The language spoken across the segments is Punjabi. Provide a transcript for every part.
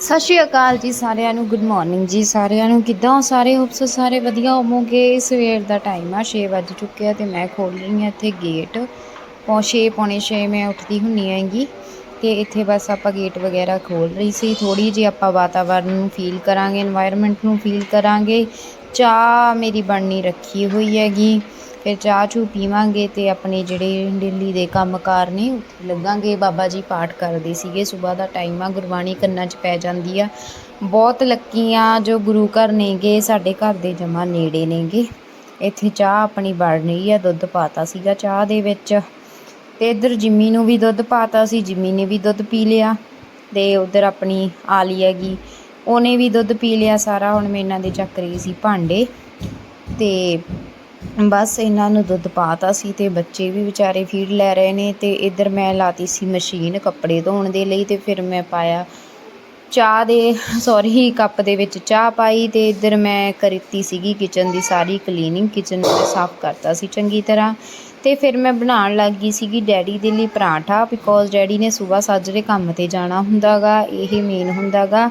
ਸਤਿ ਸ਼੍ਰੀ ਅਕਾਲ ਜੀ ਸਾਰਿਆਂ ਨੂੰ ਗੁੱਡ ਮਾਰਨਿੰਗ ਜੀ ਸਾਰਿਆਂ ਨੂੰ। ਕਿੱਦਾਂ ਹੋ ਸਾਰੇ? ਹੋਪਸ ਸਾਰੇ ਵਧੀਆ ਹੋਵੋਗੇ। ਸਵੇਰ ਦਾ ਟਾਈਮ ਆ 6 ਵਜ ਚੁੱਕਿਆ ਤੇ ਮੈਂ ਖੋਲ ਰਹੀ ਹਾਂ ਇੱਥੇ ਗੇਟ ਪੌਂਛੇ ਪੌਣੇ 6 ਮੈਂ ਉੱਠਦੀ ਹੁੰਨੀ ਆਂਗੀ ਤੇ ਇੱਥੇ ਬਸ ਆਪਾਂ ਗੇਟ ਵਗੈਰਾ ਖੋਲ ਰਹੀ ਸੀ। ਥੋੜੀ ਜਿਹੀ ਆਪਾਂ ਵਾਤਾਵਰਨ ਨੂੰ ਫੀਲ ਕਰਾਂਗੇ এনवायरमेंट ਨੂੰ ਫੀਲ ਕਰਾਂਗੇ। ਚਾਹ ਮੇਰੀ ਬਣਨੀ ਰੱਖੀ ਹੋਈ ਹੈਗੀ। ਫਿਰ ਚਾਹ ਚੂ ਪੀਵਾਂਗੇ ਤੇ ਆਪਣੇ ਜਿਹੜੇ ਡੇਲੀ ਦੇ ਕੰਮਕਾਰ ਨੇ, ਉੱਥੇ ਲੱਗਾਂਗੇ। ਬਾਬਾ ਜੀ ਪਾਠ ਕਰਦੇ ਸੀਗੇ ਸਵੇਰ ਦਾ ਟਾਈਮ ਆ, ਗੁਰਬਾਣੀ ਕੰਨਾਂ 'ਚ ਪੈ ਜਾਂਦੀ ਆ। ਬਹੁਤ ਲੱਕੀ ਆ ਜੋ ਗੁਰੂ ਘਰ ਨੇਗੇ, ਸਾਡੇ ਘਰ ਦੇ ਜਮਾ ਨੇੜੇ ਨੇਗੇ। ਇੱਥੇ ਚਾਹ ਆਪਣੀ ਬਣ ਰਹੀ ਆ, ਦੁੱਧ ਪਾਤਾ ਸੀਗਾ ਚਾਹ ਦੇ ਵਿੱਚ। ਤੇ ਇੱਧਰ ਜਿੰਮੀ ਨੂੰ ਵੀ ਦੁੱਧ ਪਾਤਾ ਸੀ, ਜਿੰਮੀ ਨੇ ਵੀ ਦੁੱਧ ਪੀ ਲਿਆ। ਤੇ ਉਧਰ ਆਪਣੀ ਆਲੀ ਹੈਗੀ, ਉਹਨੇ ਵੀ ਦੁੱਧ ਪੀ ਲਿਆ ਸਾਰਾ, ਹੁਣ ਮੈਂ ਇਹਨਾਂ ਦੇ ਚੱਕ ਰਹੀ ਸੀ ਭਾਂਡੇ। ਤੇ ਬਸ ਇਹਨਾਂ ਨੂੰ ਦੁੱਧ ਪਾਤਾ ਸੀ ਤੇ ਬੱਚੇ ਵੀ ਵਿਚਾਰੇ ਫੀਡ ਲੈ ਰਹੇ ਨੇ ਤੇ ਇੱਧਰ ਮੈਂ ਲਾਤੀ ਸੀ ਮਸ਼ੀਨ ਕੱਪੜੇ ਧੋਣ ਦੇ ਲਈ ਤੇ ਫਿਰ ਮੈਂ ਪਾਇਆ ਚਾਹ ਦੇ ਸੌਰੀ ਕੱਪ ਦੇ ਵਿੱਚ ਚਾਹ ਪਾਈ ਤੇ ਇੱਧਰ ਮੈਂ ਕਰੀਤੀ ਸੀਗੀ ਕਿਚਨ ਦੀ ਸਾਰੀ ਕਲੀਨਿੰਗ ਕਿਚਨ ਨੂੰ ਸਾਫ਼ ਕਰਤਾ ਸੀ ਚੰਗੀ ਤਰ੍ਹਾਂ ਤੇ ਫਿਰ ਮੈਂ ਬਣਾਉਣ ਲੱਗ ਗਈ ਸੀਗੀ ਡੈਡੀ ਦੇ ਲਈ ਪਰਾਂਠਾ ਬਿਕੋਜ਼ ਡੈਡੀ ਨੇ ਸਵੇਰ ਸਾਜਰੇ ਕੰਮ ਤੇ ਜਾਣਾ ਹੁੰਦਾਗਾ, ਇਹ ਮੇਨ ਹੁੰਦਾਗਾ। ਐਸ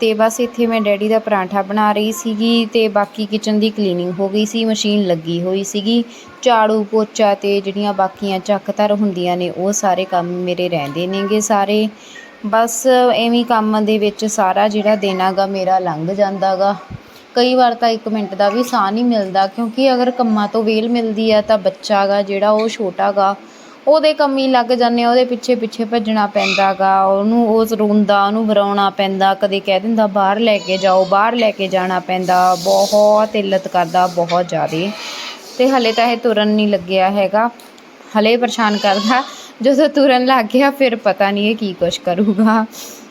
ਤੇ ਬਸ ਇੱਥੇ ਮੈਂ ਡੈਡੀ ਦਾ ਪਰਾਂਠਾ ਬਣਾ ਰਹੀ ਸੀਗੀ ਤੇ ਬਾਕੀ ਕਿਚਨ ਦੀ ਕਲੀਨਿੰਗ ਹੋ ਗਈ ਸੀ, ਮਸ਼ੀਨ ਲੱਗੀ ਹੋਈ ਸੀਗੀ। ਝਾੜੂ, ਪੋਚਾ ਤੇ ਜਿਹੜੀਆਂ ਬਾਕੀਆਂ ਚੱਕਤਰ ਹੁੰਦੀਆਂ ਨੇ, ਉਹ ਸਾਰੇ ਕੰਮ ਮੇਰੇ ਰਹਿੰਦੇ ਨੇਗੇ ਸਾਰੇ। ਬਸ ਐਵੇਂ ਕੰਮ ਦੇ ਵਿੱਚ ਸਾਰਾ ਜਿਹੜਾ ਦਿਨ ਹੈਗਾ ਮੇਰਾ ਲੰਘ ਜਾਂਦਾਗਾ ਕਈ ਵਾਰ ਤਾਂ 1 ਮਿੰਟ ਦਾ ਵੀ ਸਾਹ ਨਹੀਂ ਮਿਲਦਾ, ਕਿਉਂਕਿ ਅਗਰ ਕੰਮਾਂ ਤੋਂ ਵੇਲ ਮਿਲਦੀ ਆ ਤਾਂ ਬੱਚਾ ਗਾ ਜਿਹੜਾ ਉਹ ਛੋਟਾ ਗਾ ਉਹਦੇ ਕੰਮੀ ਲੱਗ ਜਾਂਦੇ ਆ, ਉਹਦੇ ਪਿੱਛੇ ਪਿੱਛੇ ਭੱਜਣਾ ਪੈਂਦਾ ਗਾ ਉਹਨੂੰ ਉਸ ਰੋਂਦਾ ਉਹਨੂੰ ਵਰਾਉਣਾ ਪੈਂਦਾ, ਕਦੇ ਕਹਿ ਦਿੰਦਾ ਬਾਹਰ ਲੈ ਕੇ ਜਾਓ, ਬਾਹਰ ਲੈ ਕੇ ਜਾਣਾ ਪੈਂਦਾ, ਬਹੁਤ ਇੱਲਤ ਕਰਦਾ, ਬਹੁਤ ਜ਼ਿਆਦਾ। ਤੇ ਹਲੇ ਤਾਂ ਇਹ ਤੁਰਨ ਨਹੀਂ ਲੱਗਿਆ ਹੈਗਾ। ਹਲੇ ਪਰੇਸ਼ਾਨ ਕਰਦਾ, ਜਦੋਂ ਤੁਰਨ ਲੱਗ ਗਿਆ, ਫਿਰ ਪਤਾ ਨਹੀਂ ਇਹ ਕੀ ਕੁਛ ਕਰੂਗਾ।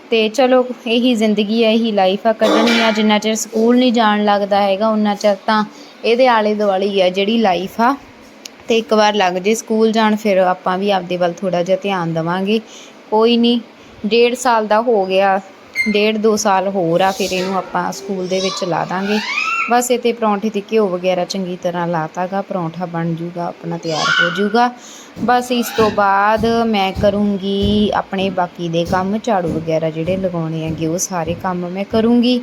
ਤੇ ਚਲੋ, ਇਹੀ ਜ਼ਿੰਦਗੀ ਹੈ, ਇਹੀ ਲਾਈਫ ਆ, ਕੱਢਣੀ ਆ, ਜਿੰਨਾ ਚਿਰ ਸਕੂਲ ਨਹੀਂ ਜਾਣ ਲੱਗਦਾ ਹੈਗਾ ਉਹਨਾਂ ਚਿਰ ਤਾਂ ਇਹਦੇ ਆਲੇ ਦੁਆਲੇ ਹੀ ਆ ਜਿਹੜੀ ਲਾਈਫ ਆ। ਤੇ ਇੱਕ ਵਾਰ ਲੱਗ ਜੇ ਸਕੂਲ ਜਾਣ, ਫਿਰ ਆਪਾਂ ਵੀ ਆਪਦੇ ਵੱਲ ਥੋੜਾ ਜਿਹਾ ਧਿਆਨ ਦੇਵਾਂਗੇ। ਕੋਈ ਨਹੀਂ, ਡੇਢ ਸਾਲ ਦਾ ਹੋ ਗਿਆ, ਡੇਢ ਦੋ ਸਾਲ ਹੋਰ ਆ, ਫਿਰ ਇਹਨੂੰ ਆਪਾਂ ਸਕੂਲ ਦੇ ਵਿੱਚ ਲਾ ਦਾਂਗੇ। ਬਸ ਇਹ ਤੇ ਪਰੌਂਠੇ ਤੇ ਘਿਓ ਵਗੈਰਾ ਚੰਗੀ ਤਰ੍ਹਾਂ ਲਾਤਾਗਾ, ਪਰੌਂਠਾ ਬਣ ਜੂਗਾ, ਆਪਣਾ ਤਿਆਰ ਹੋ ਜੂਗਾ। ਬਸ ਇਸ ਤੋਂ ਬਾਅਦ ਮੈਂ ਕਰੂੰਗੀ ਆਪਣੇ ਬਾਕੀ ਦੇ ਕੰਮ, ਝਾੜੂ ਵਗੈਰਾ ਜਿਹੜੇ ਲਗਾਉਣੇ ਹੈਗੇ, ਉਹ ਸਾਰੇ ਕੰਮ ਮੈਂ ਕਰੂੰਗੀ।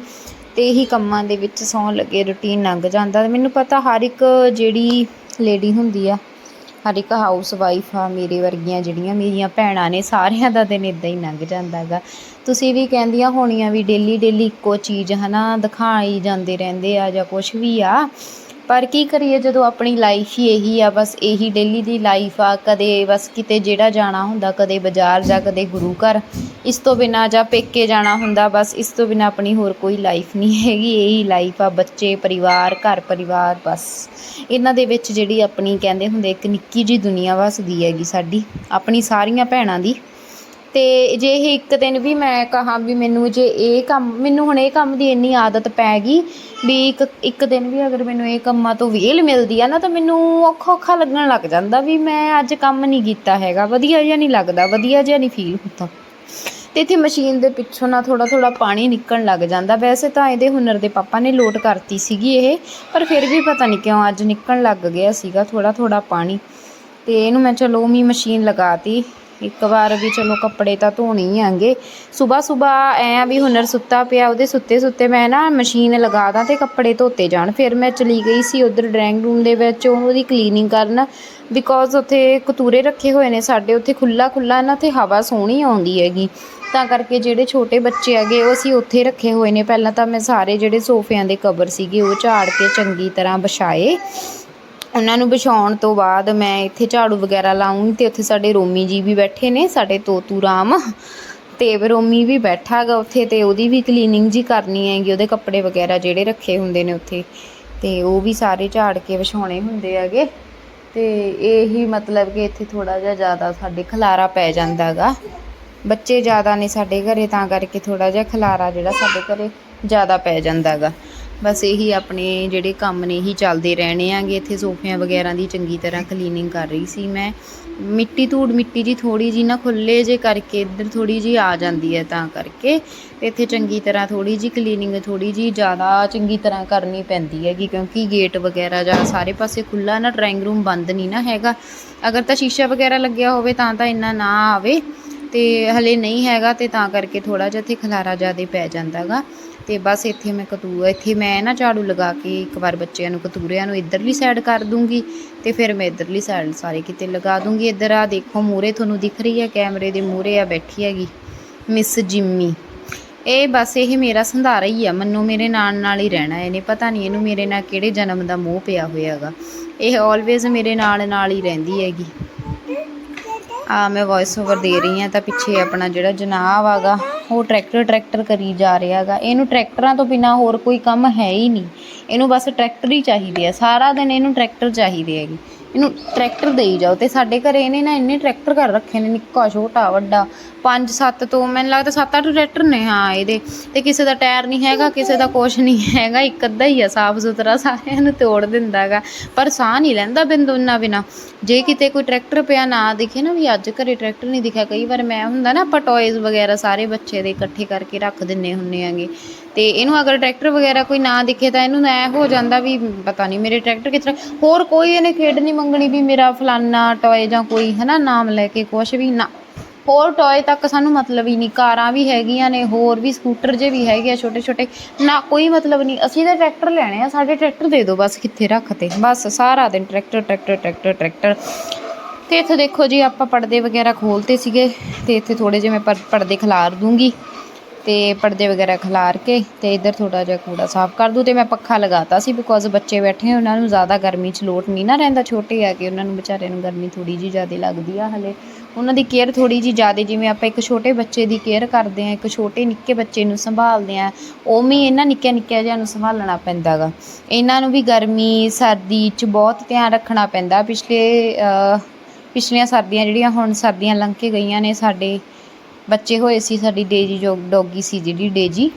ਤੇ ਇਹੀ ਕੰਮਾਂ ਦੇ ਵਿੱਚ ਸੌਣ ਲੱਗੇ, ਰੁਟੀਨ ਲੰਘ ਜਾਂਦਾ। ਮੈਨੂੰ ਪਤਾ ਹਰ ਇੱਕ ਜਿਹੜੀ ਲੇਡੀ ਹੁੰਦੀ ਆ। ਹਰ ਇੱਕ ਹਾਊਸ ਵਾਈਫ ਆ, ਮੇਰੇ ਵਰਗੀਆਂ ਜਿਹੜੀਆਂ ਮੇਰੀਆਂ ਭੈਣਾਂ ਨੇ, ਸਾਰਿਆਂ ਦਾ ਦਿਨ ਇਦਾਂ ਹੀ ਲੰਘ ਜਾਂਦਾ ਹੈਗਾ। ਤੁਸੀਂ ਵੀ ਕਹਿੰਦੀਆਂ ਹੋਣੀਆਂ ਵੀ ਡੇਲੀ ਡੇਲੀ ਇੱਕੋ ਚੀਜ਼, ਹਨਾ, ਦਿਖਾਈ ਜਾਂਦੇ ਰਹਿੰਦੇ ਆ ਜਾਂ ਕੁਝ ਵੀ ਆ। ਪਰ ਕੀ ਕਰੀਏ ਜਦੋਂ ਆਪਣੀ ਲਾਈਫ ਹੀ ਇਹੀ ਆ, ਬਸ ਇਹੀ ਡੇਲੀ ਦੀ ਲਾਈਫ ਆ, ਕਦੇ ਬਸ ਕਿਤੇ ਜਿਹੜਾ ਜਾਣਾ ਹੁੰਦਾ, ਕਦੇ ਬਾਜ਼ਾਰ ਜਾਂ ਕਦੇ ਗੁਰੂ ਘਰ, ਇਸ ਤੋਂ ਬਿਨਾ ਜਾਂ ਪੇਕੇ ਜਾਣਾ ਹੁੰਦਾ, ਬਸ ਇਸ ਤੋਂ ਬਿਨਾ ਆਪਣੀ ਹੋਰ ਕੋਈ ਲਾਈਫ ਨਹੀਂ ਹੈਗੀ, ਇਹੀ ਲਾਈਫ ਆ, ਬੱਚੇ, ਪਰਿਵਾਰ, ਘਰ ਪਰਿਵਾਰ, ਬਸ। ਇਹਨਾਂ ਦੇ ਵਿੱਚ ਜਿਹੜੀ ਆਪਣੀ ਕਹਿੰਦੇ ਹੁੰਦੇ, ਇੱਕ ਨਿੱਕੀ ਜੀ ਦੁਨੀਆ ਵਸਦੀ ਹੈਗੀ ਸਾਡੀ, ਆਪਣੀ ਸਾਰੀਆਂ ਭੈਣਾਂ ਦੀ। ਅਤੇ ਜੇ ਇਹ ਇੱਕ ਦਿਨ ਵੀ ਮੈਂ ਕਹਾਂ ਵੀ ਮੈਨੂੰ ਜੇ ਇਹ ਕੰਮ, ਮੈਨੂੰ ਹੁਣ ਇਹ ਕੰਮ ਦੀ ਇੰਨੀ ਆਦਤ ਪੈ ਗਈ ਵੀ ਇੱਕ ਇੱਕ ਦਿਨ ਵੀ ਅਗਰ ਮੈਨੂੰ ਇਹ ਕੰਮਾਂ ਤੋਂ ਵਿਹਲ ਮਿਲਦੀ ਆ ਨਾ ਤਾਂ ਮੈਨੂੰ ਔਖਾ ਔਖਾ ਲੱਗਣ ਲੱਗ ਜਾਂਦਾ ਵੀ ਮੈਂ ਅੱਜ ਕੰਮ ਨਹੀਂ ਕੀਤਾ ਹੈਗਾ, ਵਧੀਆ ਜਿਹਾ ਨਹੀਂ ਲੱਗਦਾ, ਵਧੀਆ ਜਿਹਾ ਨਹੀਂ ਫੀਲ ਹੁੰਦਾ। ਤੇ ਇੱਥੇ ਮਸ਼ੀਨ ਦੇ ਪਿੱਛੋਂ ਨਾ ਥੋੜਾ ਥੋੜਾ ਪਾਣੀ ਨਿਕਲਣ ਲੱਗ ਜਾਂਦਾ। ਵੈਸੇ ਤਾਂ ਇਹਦੇ ਹੁਨਰ ਦੇ ਪਾਪਾ ਨੇ ਲੋਡ ਕਰਤੀ ਸੀਗੀ ਇਹ, ਪਰ ਫਿਰ ਵੀ ਪਤਾ ਨਹੀਂ ਕਿਉਂ ਅੱਜ ਨਿਕਲਣ ਲੱਗ ਗਿਆ ਸੀਗਾ ਥੋੜਾ ਥੋੜਾ ਪਾਣੀ। ਤੇ ਇਹਨੂੰ ਮੈਂ ਚਲੋ ਮੀ ਮਸ਼ੀਨ ਲਗਾਤੀ। ਇੱਕ ਵਾਰ ਵੀ ਚਲੋ ਕੱਪੜੇ ਤਾਂ ਧੋਣੇ ਹੀ ਆਂਗੇ। ਸਵੇਰ ਸਵੇਰ ਐ ਆ ਵੀ ਹੁਨਰ ਸੁੱਤਾ ਪਿਆ, ਉਹਦੇ ਸੁੱਤੇ ਸੁੱਤੇ ਮੈਂ ਨਾ ਮਸ਼ੀਨ ਲਗਾ ਦਾਂ ਤੇ ਕੱਪੜੇ ਧੋਤੇ ਜਾਣ। ਫਿਰ ਮੈਂ ਚਲੀ ਗਈ ਸੀ ਉਧਰ ਡਰਾਇੰਗ ਰੂਮ ਦੇ ਵਿੱਚ ਉਹਦੀ ਕਲੀਨਿੰਗ ਕਰਨ। ਬਿਕੋਜ਼ ਉੱਥੇ ਕਤੂਰੇ ਰੱਖੇ ਹੋਏ ਨੇ ਸਾਡੇ, ਉੱਥੇ ਖੁੱਲਾ ਖੁੱਲਾ ਨਾ ਤੇ ਹਵਾ ਸੋਹਣੀ ਆਉਂਦੀ ਹੈਗੀ। ਤਾਂ ਕਰਕੇ ਜਿਹੜੇ ਛੋਟੇ ਬੱਚੇ ਹੈਗੇ, ਉਹ ਅਸੀਂ ਉੱਥੇ ਰੱਖੇ ਹੋਏ ਨੇ। ਪਹਿਲਾਂ ਤਾਂ ਮੈਂ ਸਾਰੇ ਜਿਹੜੇ ਸੋਫਿਆਂ ਦੇ ਕਵਰ ਸੀਗੇ, ਉਹ ਝਾੜ ਕੇ ਚੰਗੀ ਤਰ੍ਹਾਂ ਵਿਛਾਏ। ਉਹਨਾਂ ਨੂੰ ਵਿਛਾਉਣ ਤੋਂ ਬਾਅਦ ਮੈਂ ਇੱਥੇ ਝਾੜੂ ਵਗੈਰਾ ਲਾਉਂਗੀ ਤੇ ਉੱਥੇ ਸਾਡੇ ਰੋਮੀ ਜੀ ਵੀ ਬੈਠੇ ਨੇ, ਸਾਡੇ ਤੋਤੂ ਰਾਮ। ਤੇ ਰੋਮੀ ਵੀ ਬੈਠਾ ਹੈਗਾ ਉੱਥੇ ਤੇ ਉਹਦੀ ਵੀ ਕਲੀਨਿੰਗ ਜੀ ਕਰਨੀ ਹੈਗੀ, ਉਹਦੇ ਕੱਪੜੇ ਵਗੈਰਾ ਜਿਹੜੇ ਰੱਖੇ ਹੁੰਦੇ ਨੇ ਉੱਥੇ। ਤੇ ਉਹ ਵੀ ਸਾਰੇ ਝਾੜ ਕੇ ਵਿਛਾਉਣੇ ਹੁੰਦੇ ਹੈਗੇ। ਤੇ ਇਹੀ ਮਤਲਬ ਕਿ ਇੱਥੇ ਥੋੜਾ ਜਿਹਾ ਜ਼ਿਆਦਾ ਸਾਡੇ ਖਲਾਰਾ ਪੈ ਜਾਂਦਾ ਹੈਗਾ। ਬੱਚੇ ਜ਼ਿਆਦਾ ਨੇ ਸਾਡੇ ਘਰੇ, ਤਾਂ ਕਰਕੇ ਥੋੜਾ ਜਿਹਾ ਖਲਾਰਾ ਜਿਹੜਾ ਸਾਡੇ ਘਰੇ ਜ਼ਿਆਦਾ ਪੈ ਜਾਂਦਾ ਹੈਗਾ। ਬਸ ਇਹੀ ਆਪਣੇ ਜਿਹੜੇ ਕੰਮ ਨੇ, ਇਹੀ ਚੱਲਦੇ ਰਹਿਣੇ ਆਂਗੇ। ਇੱਥੇ ਸੋਫਿਆਂ ਵਗੈਰਾ ਦੀ ਚੰਗੀ ਤਰ੍ਹਾਂ ਕਲੀਨਿੰਗ ਕਰ ਰਹੀ ਸੀ ਮੈਂ। ਮਿੱਟੀ ਧੂੜ ਮਿੱਟੀ ਜੀ ਥੋੜੀ ਜੀ ਨਾ ਖੁੱਲੇ ਜੇ ਕਰਕੇ ਇੱਧਰ ਥੋੜੀ ਜੀ ਆ ਜਾਂਦੀ ਹੈ ਤਾਂ ਕਰਕੇ। ਤੇ ਇੱਥੇ ਚੰਗੀ ਤਰ੍ਹਾਂ ਥੋੜੀ ਜੀ ਕਲੀਨਿੰਗ ਥੋੜੀ ਜੀ ਜ਼ਿਆਦਾ ਚੰਗੀ ਤਰ੍ਹਾਂ ਕਰਨੀ ਪੈਂਦੀ ਹੈਗੀ, ਕਿਉਂਕਿ ਗੇਟ ਵਗੈਰਾ ਜਾਂ ਸਾਰੇ ਪਾਸੇ ਖੁੱਲਾ ਨਾ ਡਰਾਇੰਗ ਰੂਮ ਬੰਦ ਨਹੀਂ ਨਾ ਹੈਗਾ। ਅਗਰ ਤਾਂ ਸ਼ੀਸ਼ਾ ਵਗੈਰਾ ਲੱਗਿਆ ਹੋਵੇ ਤਾਂ ਤਾਂ ਇੰਨਾ ਨਾ ਆਵੇ। ਤੇ ਹਲੇ ਨਹੀਂ ਹੈਗਾ ਤੇ ਤਾਂ ਕਰਕੇ ਥੋੜਾ ਜਿਹਾ ਇੱਥੇ ਖਲਾਰਾ ਜ਼ਿਆਦਾ ਪੈ ਜਾਂਦਾਗਾ ਤੇ ਬਸ ਇੱਥੇ ਮੈਂ ਕਤੂ, ਇੱਥੇ ਮੈਂ ਨਾ ਝਾੜੂ ਲਗਾ ਕੇ ਇੱਕ ਵਾਰ ਬੱਚਿਆਂ ਨੂੰ ਕਤੂਰਿਆਂ ਨੂੰ ਇੱਧਰਲੀ ਸਾਈਡ ਕਰ ਦੂੰਗੀ ਤੇ ਫਿਰ ਮੈਂ ਇੱਧਰਲੀ ਸਾਈਡ ਸਾਰੇ ਕਿਤੇ ਲਗਾ ਦੂੰਗੀ। ਇੱਧਰ ਆ ਦੇਖੋ ਮੂਰੇ ਤੁਹਾਨੂੰ ਦਿਖ ਰਹੀ ਹੈ, ਕੈਮਰੇ ਦੇ ਮੂਰੇ ਆ ਬੈਠੀ ਹੈਗੀ ਮਿਸ ਜਿੰਮੀ ਇਹ ਬਸ ਇਹ ਮੇਰਾ ਸੰਧਾਰਾ ਹੀ ਆ, ਮੰਨੋ ਮੇਰੇ ਨਾਲ ਨਾਲ ਹੀ ਰਹਿਣਾ ਇਹਨੇ, ਪਤਾ ਨਹੀਂ ਇਹਨੂੰ ਮੇਰੇ ਨਾਲ ਕਿਹੜੇ ਜਨਮ ਦਾ ਮੋਹ ਪਿਆ ਹੋਇਆਗਾ ਇਹ ਆਲਵੇਜ਼ ਮੇਰੇ ਨਾਲ ਨਾਲ ਹੀ ਰਹਿੰਦੀ ਹੈਗੀ। ਆ ਮੈਂ ਵੌਇਸ ਓਵਰ ਦੇ ਰਹੀ ਹਾਂ ਤਾਂ ਪਿੱਛੇ ਆਪਣਾ ਜਿਹੜਾ ਜਨਾਬ ਆਗਾ, ਉਹ ਟਰੈਕਟਰ ਟਰੈਕਟਰ ਕਰੀ ਜਾ ਰਿਹਾ ਹੈਗਾ। ਇਹਨੂੰ ਟਰੈਕਟਰਾਂ ਤੋਂ ਬਿਨਾ ਹੋਰ ਕੋਈ ਕੰਮ ਹੈ ਹੀ ਨਹੀਂ। ਇਹਨੂੰ ਬਸ ਟਰੈਕਟਰ ਹੀ ਚਾਹੀਦੇ ਆ। ਸਾਰਾ ਦਿਨ ਇਹਨੂੰ ਟਰੈਕਟਰ ਚਾਹੀਦੇ ਹੈਗੇ। ਇਹਨੂੰ ਟਰੈਕਟਰ ਦੇਈ ਜਾਓ ਤੇ ਸਾਡੇ ਘਰੇ ਇਹਨੇ ਨਾ ਇੰਨੇ ਟਰੈਕਟਰ ਕਰ ਰੱਖੇ ਨੇ, ਨਿੱਕਾ, ਛੋਟਾ, ਵੱਡਾ। 5 7 ਤੋਂ ਮੈਨੂੰ ਲੱਗਦਾ 7 8 ਟਰੈਕਟਰ ਨੇ, ਹਾਂ, ਇਹਦੇ। ਤੇ ਕਿਸੇ ਦਾ ਟਾਇਰ ਨਹੀਂ ਹੈਗਾ, ਕਿਸੇ ਦਾ ਕੁਛ ਨਹੀਂ ਹੈਗਾ, ਇੱਕ ਅੱਧਾ ਹੀ ਆ, ਸਾਫ਼ ਸੁਥਰਾ ਸਾਰਿਆਂ ਨੂੰ ਤੋੜ ਦਿੰਦਾਗਾ ਪਰ ਸਾਹ ਨਹੀਂ ਲੈਂਦਾ ਬਿੰਦੂ ਨਾ ਬਿਨਾ। ਜੇ ਕਿਤੇ ਕੋਈ ਟਰੈਕਟਰ ਪਿਆ ਨਾ ਦਿਖੇ ਨਾ ਵੀ ਅੱਜ ਘਰੇ ਟਰੈਕਟਰ ਨਹੀਂ ਦਿਖਿਆ। ਕਈ ਵਾਰ ਮੈਂ ਹੁੰਦਾ ਨਾ, ਆਪਾਂ ਟੌਇਜ਼ ਵਗੈਰਾ ਸਾਰੇ ਬੱਚੇ ਦੇ ਇਕੱਠੇ ਕਰਕੇ ਰੱਖ ਦਿੰਨੇ ਹੁੰਨੇ ਆਂਗੇ ਤੇ ਇਹਨੂੰ ਅਗਰ ਟਰੈਕਟਰ ਵਗੈਰਾ ਕੋਈ ਨਾ ਦਿਖੇ ਤਾਂ ਇਹਨੂੰ ਐ ਹੋ ਜਾਂਦਾ ਵੀ ਪਤਾ ਨਹੀਂ ਮੇਰੇ ਟਰੈਕਟਰ ਕਿਸ ਤਰ੍ਹਾਂ ਹੋਰ ਕੋਈ ਇਹਨੇ ਖੇਡ ਨਹੀਂ ਮੰਗਣੀ ਵੀ ਮੇਰਾ ਫਲਾਨਾ ਟੌਏ ਜਾਂ ਕੋਈ, ਹਨਾ, ਨਾਮ ਲੈ ਕੇ ਕੁਛ ਵੀ ਨਾ। ਹੋਰ ਟੌਏ ਤੱਕ ਸਾਨੂੰ ਮਤਲਬ ਹੀ ਨਹੀਂ, ਕਾਰਾਂ ਵੀ ਹੈਗੀਆਂ ਨੇ, ਹੋਰ ਵੀ ਸਕੂਟਰ ਜੇ ਵੀ ਹੈਗੇ ਆ ਛੋਟੇ ਛੋਟੇ ਨਾ ਕੋਈ ਮਤਲਬ ਨਹੀਂ, ਅਸੀਂ ਤਾਂ ਟਰੈਕਟਰ ਲੈਣੇ ਆ, ਸਾਡੇ ਟਰੈਕਟਰ ਦੇ ਦਿਓ ਬਸ ਕਿੱਥੇ ਰੱਖਤੇ ਬਸ ਸਾਰਾ ਦਿਨ ਟਰੈਕਟਰ ਟਰੈਕਟਰ ਟਰੈਕਟਰ ਟਰੈਕਟਰ ਤੇ ਇੱਥੇ ਦੇਖੋ ਜੀ, ਆਪਾਂ ਪਰਦੇ ਵਗੈਰਾ ਖੋਲਤੇ ਸੀਗੇ, ਤੇ ਇੱਥੇ ਥੋੜੇ ਜਿਹੇ ਮੈਂ ਪਰਦੇ ਖਿਲਾਰ ਦੂੰਗੀ। ਤੇ ਪਰਦੇ ਵਗੈਰਾ ਖਿਲਾਰ ਕੇ ਤੇ ਇੱਧਰ ਥੋੜਾ ਜਿਹਾ ਕੂੜਾ ਸਾਫ਼ ਕਰ ਦੂੰ ਤੇ ਮੈਂ ਪੱਖਾ ਲਗਾਤਾ ਸੀ ਬਿਕੋਜ਼ ਬੱਚੇ ਬੈਠੇ ਉਹਨਾਂ ਨੂੰ ਜ਼ਿਆਦਾ ਗਰਮੀ 'ਚ ਲੋਟ ਨਹੀਂ ਨਾ ਰਹਿੰਦਾ, ਛੋਟੇ ਆ ਕੇ ਉਹਨਾਂ ਨੂੰ ਵਿਚਾਰਿਆਂ ਨੂੰ ਗਰਮੀ ਥੋੜੀ ਜੀ ਜ਼ਿਆਦਾ ਲੱਗਦੀ ਆ ਹਲੇ। ਉਹਨਾਂ ਦੀ ਕੇਅਰ ਥੋੜੀ ਜੀ ਜ਼ਿਆਦਾ, ਜਿਵੇਂ ਆਪਾਂ ਇੱਕ ਛੋਟੇ ਬੱਚੇ ਦੀ ਕੇਅਰ ਕਰਦੇ ਆ ਇੱਕ ਛੋਟੇ ਨਿੱਕੇ ਬੱਚੇ ਨੂੰ ਸੰਭਾਲਦੇ ਆ ਉਵੇਂ ਇਹਨਾਂ ਨਿੱਕਿਆਂ ਨਿੱਕਿਆਂ ਜਿਹਾ ਨੂੰ ਸੰਭਾਲਣਾ ਪੈਂਦਾਗਾ। ਇਹਨਾਂ ਨੂੰ ਵੀ ਗਰਮੀ, ਸਰਦੀ 'ਚ ਬਹੁਤ ਧਿਆਨ ਰੱਖਣਾ ਪੈਂਦਾ। ਪਿਛਲੇ ਪਿਛਲੀਆਂ ਸਰਦੀਆਂ ਜਿਹੜੀਆਂ ਹੁਣ ਸਰਦੀਆਂ ਲੰਘ ਕੇ ਗਈਆਂ ਨੇ ਸਾਡੇ ਬੱਚੇ ਹੋਏ ਸੀ, ਸਾਡੀ ਡੇਜੀ ਜੋ ਸੀ ਜਿਹੜੀ ਡੇਜੀ,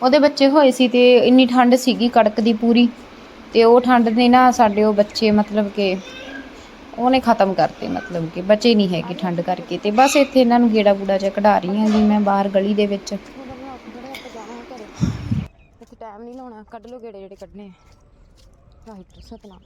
ਉਹਦੇ ਬੱਚੇ ਹੋਏ ਸੀ ਤੇ ਇੰਨੀ ਠੰਡ ਸੀਗੀ ਕੜਕਦੀ ਪੂਰੀ ਤੇ ਉਹ ਠੰਡ ਨੇ ਨਾ ਸਾਡੇ ਉਹ ਬੱਚੇ ਮਤਲਬ ਕਿ ਉਹਨੇ ਖਤਮ ਕਰਤੇ ਮਤਲਬ ਕਿ ਬਚੇ ਨਹੀਂ ਹੈਗੇ ਠੰਡ ਕਰਕੇ ਤੇ ਬਸ ਇੱਥੇ ਇਹਨਾਂ ਨੂੰ ਗੇੜਾ ਗੂੜਾ ਜਿਹਾ ਕਢਾ ਰਹੀ ਹਾਂ ਜੀ ਮੈਂ ਬਾਹਰ ਗਲੀ ਦੇ ਵਿੱਚ। ਟਾਈਮ ਨਹੀਂ ਲਾਉਣਾ, ਕੱਢ ਲੋ ਗੇੜੇ ਜਿਹੜੇ ਕੱਢਨੇ ਰਾਈਟ ਸਤਨਾਮ।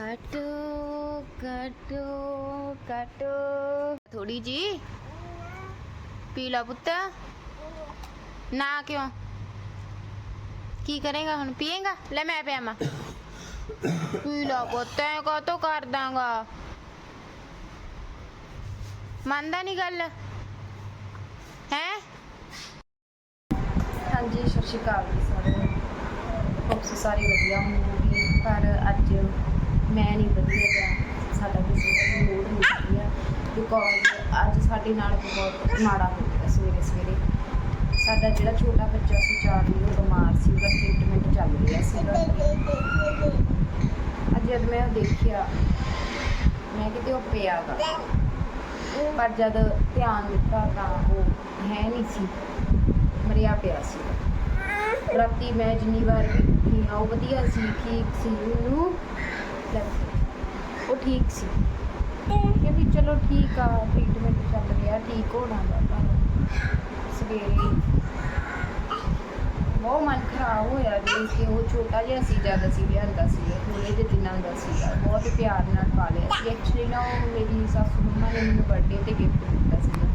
ਕੱਟੋ ਕੱਟੋ ਕੱਟੋ ਥੋੜੀ ਜੀ। ਪੀ ਲਾ ਪੁੱਤ। ਨਾ ਕੀ ਕਰੇਗਾ ਹੁਣ? ਪੀਏਗਾ? ਲੈ ਮੈਂ ਪਿਆਵਾਂ ਪੀ ਪੁੱਤ, ਐ ਕਾਤੋਂ ਕਰ ਦਾਂਗਾ ਮੰਨਦਾ ਨਹੀਂ ਗੱਲ? ਹੈ? ਹਾਂਜੀ, ਸਤਿ ਸ਼੍ਰੀ ਅਕਾਲ ਜੀ ਸਾਰਿਆਂ ਨੂੰ। ਹੋਪ ਸਾਰੇ ਵਧੀਆ ਹੋਵੋਗੇ। ਪਰ ਅੱਜ ਮੈਂ ਨਹੀਂ ਵਧੀਆ ਜਾਂ ਸਾਡਾ ਕਿਸੇ ਦਾ ਮੂਡ ਨਹੀਂ ਵਧੀਆ ਬਿਕੋਜ਼ ਅੱਜ ਸਾਡੇ ਨਾਲ ਬਹੁਤ ਮਾੜਾ ਹੋ ਗਿਆ ਸਵੇਰੇ ਸਵੇਰੇ। ਸਾਡਾ ਜਿਹੜਾ ਛੋਟਾ ਬੱਚਾ ਸੀ ਚਾਰਲੀ ਉਹ ਬਿਮਾਰ ਸੀ ਉਹਦਾ ਟ੍ਰੀਟਮੈਂਟ ਚੱਲ ਰਿਹਾ ਸੀਗਾ। ਅੱਜ ਜਦ ਮੈਂ ਉਹ ਦੇਖਿਆ ਮੈਂ ਕਿਤੇ ਉਹ ਪਿਆ ਗਾ। ਪਰ ਜਦ ਧਿਆਨ ਦਿੱਤਾ ਤਾਂ ਉਹ ਹੈ ਨਹੀਂ ਸੀ। ਮਰਿਆ ਪਿਆ ਸੀ। ਰਾਤੀ ਮੈਂ ਜਿੰਨੀ ਵਾਰ ਵੀ ਉਹ ਵਧੀਆ ਸੀ ਠੀਕ ਸੀ। ਉਹਨੂੰ ਉਹ ਠੀਕ ਸੀ। ਕਿ ਵੀ ਚਲੋ ਠੀਕ ਆ ਟ੍ਰੀਟਮੈਂਟ ਚੱਲ ਰਿਹਾ, ਠੀਕ ਹੋਣਾ ਵਾ ਪਰ ਸਵੇਰੇ ਬਹੁਤ ਮਨ ਖਰਾਬ ਹੋਇਆ ਜੀ ਕਿ ਉਹ ਛੋਟਾ ਜਿਹਾ ਸੀ ਜਦ ਅਸੀਂ ਲਿਆਂਦਾ ਸੀ ਥੋੜੇ ਜਿਹੇ ਦਿਨਾਂ ਦਾ ਸੀਗਾ। ਬਹੁਤ ਪਿਆਰ ਨਾਲ ਪਾਲਿਆ ਸੀ। ਐਕਚੁਅਲੀ ਨਾ ਉਹ ਮੇਰੀ ਸਾਸੂ ਮੰਮਾ ਨੇ ਮੈਨੂੰ ਬਰਥਡੇ ਤੇ ਗਿਫਟ ਦਿੱਤਾ ਸੀਗਾ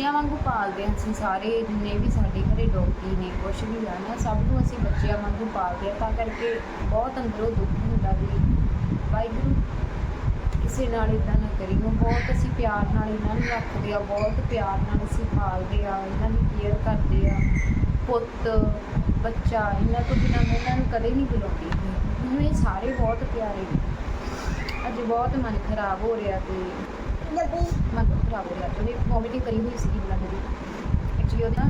ਬੱਚਿਆਂ ਵਾਂਗੂ ਪਾਲਦੇ ਹਾਂ ਅਸੀਂ ਸਾਰੇ, ਜਿੰਨੇ ਵੀ ਸਾਡੇ ਘਰੇ ਡੌਗੀ ਨੇ, ਕੁਛ ਵੀ ਆ ਨਾ, ਸਭ ਨੂੰ ਅਸੀਂ ਬੱਚਿਆਂ ਵਾਂਗੂ ਪਾਲਦੇ ਹਾਂ, ਤਾਂ ਕਰਕੇ ਬਹੁਤ ਅੰਦਰੋਂ ਦੁੱਖ ਹੁੰਦਾ ਵੀ ਵਾਹਿਗੁਰੂ ਕਿਸੇ ਨਾਲ ਇਦਾਂ ਨਾ ਕਰੀਓ ਬਹੁਤ ਅਸੀਂ ਪਿਆਰ ਨਾਲ ਇਹਨਾਂ ਨੂੰ ਰੱਖਦੇ ਆ ਬਹੁਤ ਪਿਆਰ ਨਾਲ ਅਸੀਂ ਪਾਲਦੇ ਆ ਇਹਨਾਂ ਦੀ ਕੇਅਰ ਕਰਦੇ ਆ ਪੁੱਤ, ਬੱਚਾ, ਇਹਨਾਂ ਤੋਂ ਬਿਨਾਂ ਮੈਂ ਇਹਨਾਂ ਨੂੰ ਕਦੇ ਨਹੀਂ ਬੁਲਾਉਂਦੀ। ਮੈਨੂੰ ਇਹ ਸਾਰੇ ਬਹੁਤ ਪਿਆਰੇ ਨੇ। ਅੱਜ ਬਹੁਤ ਮਨ ਖਰਾਬ ਹੋ ਰਿਹਾ ਤੇ ਮਨ ਖਰਾਬ ਹੋ ਰਿਹਾ ਤੇ ਵੋਮਿਟਿੰਗ ਕਰੀ ਹੋਈ ਸੀਗੀ ਬਲੱਡ ਦੀ ਐਕਚੁਅਲੀ ਉਹਦਾ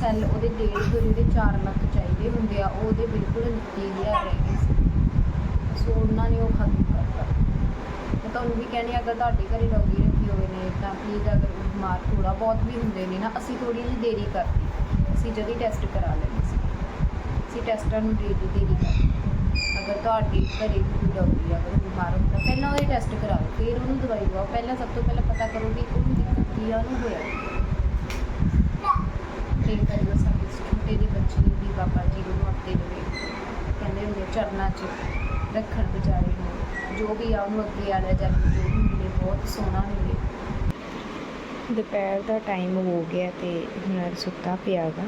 ਸੈੱਲ ਉਹਦੇ ਡੇਢ ਤੋਂ ਉਹਦੇ 4 ਲੱਖ ਚਾਹੀਦੇ ਹੁੰਦੇ ਆ ਉਹ ਉਹਦੇ ਬਿਲਕੁਲ ਨਿੱਕੇ ਜਿਹਾ ਰਹਿ ਗਏ ਸੀ ਸੋ ਉਹਨਾਂ ਨੇ ਉਹ ਖਤਮ ਕਰਤਾ ਮੈਂ ਤੁਹਾਨੂੰ ਵੀ ਕਹਿੰਦੀ ਅਗਰ ਤੁਹਾਡੇ ਘਰੇ ਡੌਗੀ ਰੱਖੀ ਹੋਏ ਨੇ ਤਾਂ ਪਲੀਜ਼ ਅਗਰ ਬਿਮਾਰ ਥੋੜਾ ਬਹੁਤ ਵੀ ਹੁੰਦੇ ਨੇ ਨਾ ਅਸੀਂ ਥੋੜੀ ਜਿਹੀ ਦੇਰੀ ਕਰਤੀ। ਅਸੀਂ ਜਦੀ ਟੈਸਟ ਕਰਾ ਲੈਂਦੇ ਸੀ। ਅਸੀਂ ਟੈਸਟਾਂ ਨੂੰ ਦੇਰੀ ਦੇਰੀ ਕਰਦੇ ਅਗਰ ਤੁਹਾਡੇ ਘਰੇ ਕੋਈ ਡੌਗੀ ਅਗਰ ਬਿਮਾਰ ਹੁੰਦਾ, ਪਹਿਲਾਂ ਉਹਦੇ ਟੈਸਟ ਕਰਾ ਫਿਰ ਉਹਨੂੰ ਦਵਾਈ ਦਵਾਓ। ਪਹਿਲਾਂ ਸਭ ਤੋਂ ਪਹਿਲਾਂ ਪਤਾ ਕਰੋ ਵੀ ਉਹਨੂੰ ਦਿੱਕਤ ਕੀ ਆ ਉਹਨੂੰ ਹੋਇਆ। ਤੇ ਕਰਿਓ ਸਾਡੇ ਛੋਟੇ ਜਿਹੇ ਬੱਚੇ ਨੂੰ ਵੀ ਬਾਬਾ ਜੀ ਨੂੰ ਹਫ਼ਤੇ ਦੇ ਕਹਿੰਦੇ ਹੁੰਦੇ ਚਰਨਾਂ 'ਚ ਰੱਖਣ ਵਿਚਾਰੇ ਨੂੰ। ਜੋ ਵੀ ਆ, ਉਹਨੂੰ ਅੱਗੇ ਆਲਾ ਜਨਮ ਜੋ ਵੀ ਮਿਲੇ, ਬਹੁਤ ਸੋਹਣਾ ਮਿਲੇ। ਦੁਪਹਿਰ ਦਾ ਟਾਈਮ ਹੋ ਗਿਆ ਤੇ ਹੁਣ ਸੁੱਤਾ ਪਿਆਗਾ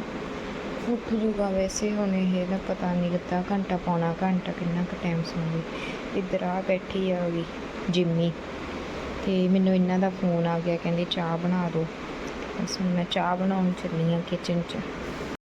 ਉੱਠ ਜੂਗਾ ਵੈਸੇ, ਹੁਣ ਇਹ ਦਾ ਪਤਾ ਨਹੀਂ ਕਿਤਾ ਘੰਟਾ ਪਾਉਣਾ ਘੰਟਾ ਕਿੰਨਾ ਕੁ ਟਾਈਮ ਸੌਂਗੀ ਇੱਧਰ ਆ ਬੈਠੀ ਆ ਵੀ। ਜਿੰਮੀ। ਤੇ ਮੈਨੂੰ ਇਹਨਾਂ ਦਾ ਫੋਨ ਆ ਗਿਆ, ਕਹਿੰਦੇ ਚਾਹ ਬਣਾ ਦਿਓ। ਬਸ ਹੁਣ ਮੈਂ ਚਾਹ ਬਣਾਉਣ ਚੱਲੀ ਆ ਕਿਚਨ 'ਚ।